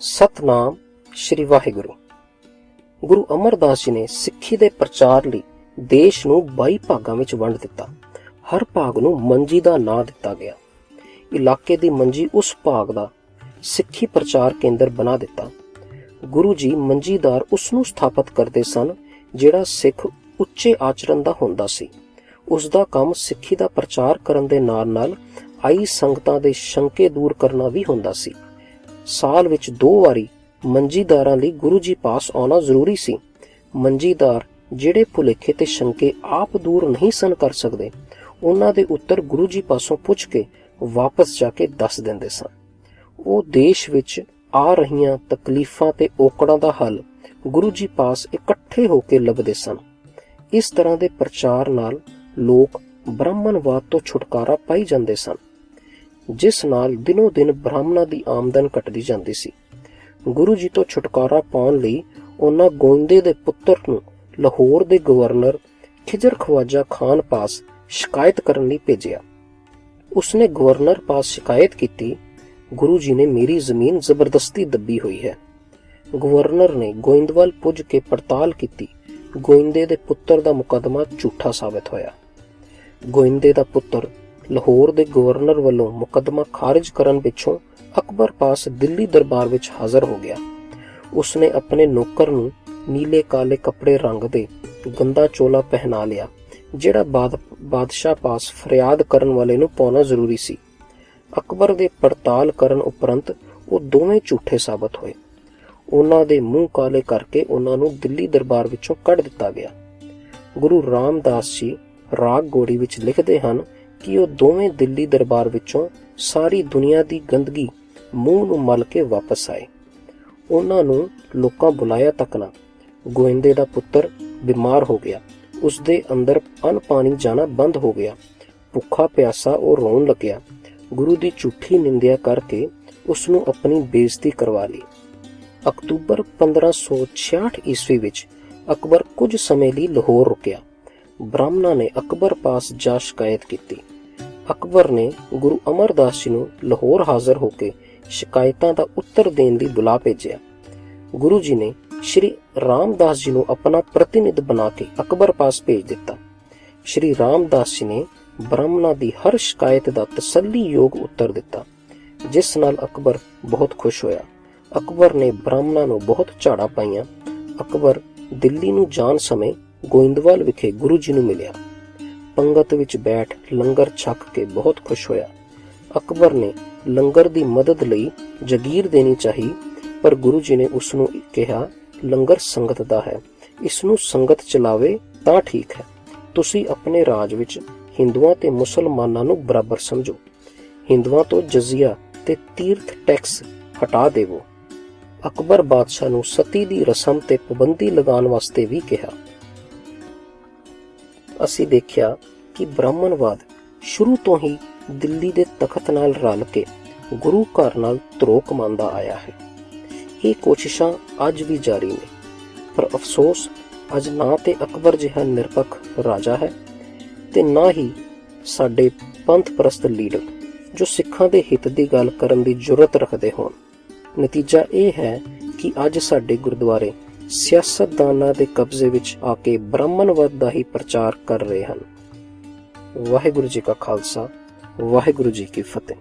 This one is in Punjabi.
ਸਤਨਾਮ ਸ੍ਰੀ ਵਾਹਿਗੁਰੂ। ਗੁਰੂ ਅਮਰਦਾਸ ਜੀ ਨੇ ਸਿੱਖੀ ਦੇ ਪ੍ਰਚਾਰ ਲਈ ਦੇਸ਼ ਨੂੰ 22 ਭਾਗਾਂ ਵਿੱਚ ਵੰਡ ਦਿੱਤਾ। ਹਰ ਭਾਗ ਨੂੰ ਮੰਜੀ ਦਾ ਨਾਂ ਦਿੱਤਾ ਗਿਆ। ਇਲਾਕੇ ਦੀ ਮੰਜੀ ਉਸ ਭਾਗ ਦਾ ਸਿੱਖੀ ਪ੍ਰਚਾਰ ਕੇਂਦਰ ਬਣਾ ਦਿੱਤਾ। ਗੁਰੂ ਜੀ ਮੰਜੀਦਾਰ ਉਸ ਨੂੰ ਸਥਾਪਿਤ ਕਰਦੇ ਸਨ, ਜਿਹੜਾ ਸਿੱਖ ਉੱਚੇ ਆਚਰਣ ਦਾ ਹੁੰਦਾ ਸੀ। ਉਸ ਦਾ ਕੰਮ ਸਿੱਖੀ ਦਾ ਪ੍ਰਚਾਰ ਕਰਨ ਦੇ ਨਾਲ-ਨਾਲ ਆਈ ਸੰਗਤਾਂ ਦੇ ਸ਼ੰਕੇ ਦੂਰ ਕਰਨਾ ਵੀ ਹੁੰਦਾ ਸੀ। ਸਾਲ ਵਿੱਚ ਦੋ ਵਾਰੀ ਮੰਜੀਦਾਰਾਂ ਲਈ ਗੁਰੂ ਜੀ ਪਾਸ ਆਉਣਾ ਜ਼ਰੂਰੀ ਸੀ। ਮੰਜੀਦਾਰ ਜਿਹੜੇ ਭੁਲੇਖੇ ਤੇ ਸ਼ੰਕੇ ਆਪ ਦੂਰ ਨਹੀਂ ਸਨ ਕਰ ਸਕਦੇ, ਉਹਨਾਂ ਦੇ ਉੱਤਰ ਗੁਰੂ ਜੀ ਪਾਸੋਂ ਪੁੱਛ ਕੇ ਵਾਪਸ ਜਾ ਕੇ ਦੱਸ ਦਿੰਦੇ ਸਨ। ਉਹ ਦੇਸ਼ ਵਿੱਚ ਆ ਰਹੀਆਂ ਤਕਲੀਫਾਂ ਤੇ ਔਕੜਾਂ ਦਾ ਹੱਲ ਗੁਰੂ ਜੀ ਪਾਸ ਇਕੱਠੇ ਹੋ ਕੇ ਲੱਭਦੇ ਸਨ। ਇਸ ਤਰ੍ਹਾਂ ਦੇ ਪ੍ਰਚਾਰ ਨਾਲ ਲੋਕ ਬ੍ਰਾਹਮਣਵਾਦ ਤੋਂ ਛੁਟਕਾਰਾ ਪਾਈ ਜਾਂਦੇ ਸਨ। ਜਿਸ ਨਾਲ ਦਿਨੋ ਦਿਨ ਬ੍ਰਾਹਮਣਾਂ ਦੀ ਆਮਦਨ ਘਟਦੀ ਜਾਂਦੀ ਸੀ। ਗੁਰੂ ਜੀ ਤੋਂ ਛੁਟਕਾਰਾ ਪਾਉਣ ਲਈ ਉਹਨਾਂ ਗੋਇੰਦੇ ਦੇ ਪੁੱਤਰ ਨੂੰ ਲਾਹੌਰ ਦੇ ਗਵਰਨਰ ਖਿਜਰ ਖਵਾਜਾ ਖਾਨ ਪਾਸ ਸ਼ਿਕਾਇਤ ਕਰਨ ਲਈ ਭੇਜਿਆ। ਉਸਨੇ ਗਵਰਨਰ ਪਾਸ ਸ਼ਿਕਾਇਤ ਕੀਤੀ, ਗੁਰੂ ਜੀ ਨੇ ਮੇਰੀ ਜ਼ਮੀਨ ਜ਼ਬਰਦਸਤੀ ਦੱਬੀ ਹੋਈ ਹੈ। ਗਵਰਨਰ ਨੇ ਗੋਇੰਦਵਾਲ ਪੁੱਜ ਕੇ ਪੜਤਾਲ ਕੀਤੀ। ਗੋਇੰਦੇ ਦੇ ਪੁੱਤਰ ਦਾ ਮੁਕੱਦਮਾ ਝੂਠਾ ਸਾਬਤ ਹੋਇਆ। ਗੋਇੰਦੇ ਦਾ ਪੁੱਤਰ ਲਾਹੌਰ ਦੇ ਗਵਰਨਰ ਵੱਲੋਂ ਮੁਕੱਦਮਾ ਖਾਰਜ ਕਰਨ ਪਿੱਛੋਂ ਅਕਬਰ ਪਾਸ ਦਿੱਲੀ ਦਰਬਾਰ ਵਿੱਚ ਹਾਜ਼ਰ ਹੋ ਗਿਆ। ਉਸਨੇ ਆਪਣੇ ਨੌਕਰ ਨੂੰ ਨੀਲੇ ਕਾਲੇ ਕੱਪੜੇ ਰੰਗ ਦੇ ਗੰਦਾ ਚੋਲਾ ਪਹਿਨਾ ਲਿਆ, ਜਿਹੜਾ ਬਾਦਸ਼ਾਹ ਪਾਸ ਫਰਿਆਦ ਕਰਨ ਵਾਲੇ ਨੂੰ ਪਾਉਣਾ ਜ਼ਰੂਰੀ ਸੀ। ਅਕਬਰ ਦੇ ਪੜਤਾਲ ਕਰਨ ਉਪਰੰਤ ਉਹ ਦੋਵੇਂ ਝੂਠੇ ਸਾਬਤ ਹੋਏ। ਉਹਨਾਂ ਦੇ ਮੂੰਹ ਕਾਲੇ ਕਰਕੇ ਉਹਨਾਂ ਨੂੰ ਦਿੱਲੀ ਦਰਬਾਰ ਵਿੱਚੋਂ ਕੱਢ ਦਿੱਤਾ ਗਿਆ। ਗੁਰੂ ਰਾਮਦਾਸ ਜੀ ਰਾਗ ਗੋੜੀ ਵਿੱਚ ਲਿਖਦੇ ਹਨ ਕਿ ਉਹ ਦੋਵੇਂ ਦਿੱਲੀ ਦਰਬਾਰ ਵਿੱਚੋਂ ਸਾਰੀ ਦੁਨੀਆ ਦੀ ਗੰਦਗੀ ਮੂੰਹ ਨੂੰ ਮਲ ਕੇ ਵਾਪਸ ਆਏ। ਉਹਨਾਂ ਨੂੰ ਲੋਕਾਂ ਬੁਲਾਇਆ ਤੱਕ ਨਾ। ਗੋਇੰਦੇ ਦਾ ਪੁੱਤਰ ਬਿਮਾਰ ਹੋ ਗਿਆ। ਉਸ ਦੇ ਅੰਦਰ ਅਨ ਪਾਣੀ ਜਾਣਾ ਬੰਦ ਹੋ ਗਿਆ। ਭੁੱਖਾ ਪਿਆਸਾ ਉਹ ਰੋਣ ਲੱਗਿਆ। ਗੁਰੂ ਦੀ ਝੂਠੀ ਨਿੰਦਿਆ ਕਰਕੇ ਉਸ ਨੂੰ ਆਪਣੀ ਬੇਇੱਜ਼ਤੀ ਕਰਵਾ ਲਈ। ਅਕਤੂਬਰ 1566 ਈਸਵੀ ਵਿੱਚ ਅਕਬਰ ਕੁਝ ਸਮੇਂ ਲਈ ਲਾਹੌਰ ਰੁਕਿਆ। ਬ੍ਰਾਹਮਣਾਂ ਨੇ ਅਕਬਰ ਪਾਸ ਜਾ ਸ਼ਿਕਾਇਤ ਕੀਤੀ। ਅਕਬਰ ਨੇ ਗੁਰੂ ਅਮਰਦਾਸ ਜੀ ਨੂੰ ਲਾਹੌਰ ਹਾਜ਼ਰ ਹੋ ਕੇ ਸ਼ਿਕਾਇਤਾਂ ਦਾ ਉੱਤਰ ਦੇਣ ਲਈ ਬੁਲਾ ਭੇਜਿਆ। ਗੁਰੂ ਜੀ ਨੇ ਸ਼੍ਰੀ ਰਾਮਦਾਸ ਜੀ ਨੂੰ ਆਪਣਾ ਪ੍ਰਤੀਨਿਧ ਬਣਾ ਕੇ ਅਕਬਰ ਪਾਸ ਭੇਜ ਦਿੱਤਾ। ਸ਼੍ਰੀ ਰਾਮਦਾਸ ਜੀ ਨੇ ਬ੍ਰਾਹਮਣਾਂ ਦੀ ਹਰ ਸ਼ਿਕਾਇਤ ਦਾ ਤਸੱਲੀਯੋਗ ਉੱਤਰ ਦਿੱਤਾ, ਜਿਸ ਨਾਲ ਅਕਬਰ ਬਹੁਤ ਖੁਸ਼ ਹੋਇਆ। ਅਕਬਰ ਨੇ ਬ੍ਰਾਹਮਣਾਂ ਨੂੰ ਬਹੁਤ ਝਾੜਾ ਪਾਈਆਂ। ਅਕਬਰ ਦਿੱਲੀ ਨੂੰ ਜਾਣ ਸਮੇਂ ਗੋਇੰਦਵਾਲ ਵਿਖੇ ਗੁਰੂ ਜੀ ਨੂੰ ਮਿਲਿਆ। ਪੰਗਤ ਵਿੱਚ ਬੈਠ ਲੰਗਰ ਛਕ ਕੇ ਬਹੁਤ ਖੁਸ਼ ਹੋਇਆ। ਅਕਬਰ ਨੇ ਲੰਗਰ ਦੀ ਮਦਦ ਲਈ ਜਗੀਰ ਦੇਣੀ ਚਾਹੀ, ਪਰ ਗੁਰੂ ਜੀ ਨੇ ਉਸ ਨੂੰ ਕਿਹਾ, ਲੰਗਰ ਸੰਗਤ ਦਾ ਹੈ। ਇਸ ਨੂੰ ਸੰਗਤ ਚਲਾਵੇ ਤਾਂ ਠੀਕ ਹੈ। ਤੁਸੀਂ ਆਪਣੇ ਰਾਜ ਵਿੱਚ ਹਿੰਦੂਆਂ ਤੇ ਮੁਸਲਮਾਨਾਂ ਨੂੰ ਬਰਾਬਰ ਸਮਝੋ। ਹਿੰਦੂਆਂ ਤੋਂ ਜਜ਼ੀਆ ਤੇ ਤੀਰਥ ਟੈਕਸ ਹਟਾ ਦੇਵੋ। ਅਕਬਰ ਬਾਦਸ਼ਾਹ ਨੂੰ ਸਤੀ ਦੀ ਰਸਮ ਤੇ ਪਾਬੰਦੀ ਲਗਾਉਣ ਵਾਸਤੇ ਵੀ ਕਿਹਾ। ਅਸੀਂ ਦੇਖਿਆ ਕਿ ਬ੍ਰਾਹਮਣਵਾਦ ਸ਼ੁਰੂ ਤੋਂ ਹੀ ਦਿੱਲੀ ਦੇ ਤਖਤ ਨਾਲ ਰਲ ਕੇ ਗੁਰੂ ਘਰ ਨਾਲ ਧਰੋ ਕਮਾਉਂਦਾ ਆਇਆ ਹੈ। ਇਹ ਕੋਸ਼ਿਸ਼ਾਂ ਅੱਜ ਵੀ ਜਾਰੀ ਨੇ। ਪਰ ਅਫਸੋਸ, ਅੱਜ ਨਾ ਤੇ ਅਕਬਰ ਜਿਹਾ ਨਿਰਪੱਖ ਰਾਜਾ ਹੈ ਤੇ ਨਾ ਹੀ ਸਾਡੇ ਪੰਥ ਪ੍ਰਸਤ ਲੀਡਰ, ਜੋ ਸਿੱਖਾਂ ਦੇ ਹਿੱਤ ਦੀ ਗੱਲ ਕਰਨ ਦੀ ਜੁਰਤ ਰੱਖਦੇ ਹੋਣ। ਨਤੀਜਾ ਇਹ ਹੈ ਕਿ ਅੱਜ ਸਾਡੇ ਗੁਰਦੁਆਰੇ ਸਿਆਸਤਦਾਨਾਂ ਦੇ ਕਬਜ਼ੇ ਵਿੱਚ ਆ ਕੇ ਬ੍ਰਾਹਮਣਵਾਦ ਦਾ ਹੀ ਪ੍ਰਚਾਰ ਕਰ ਰਹੇ ਹਨ। ਵਾਹਿਗੁਰੂ ਜੀ ਕਾ ਖਾਲਸਾ, ਵਾਹਿਗੁਰੂ ਜੀ ਕੀ ਫਤਿਹ।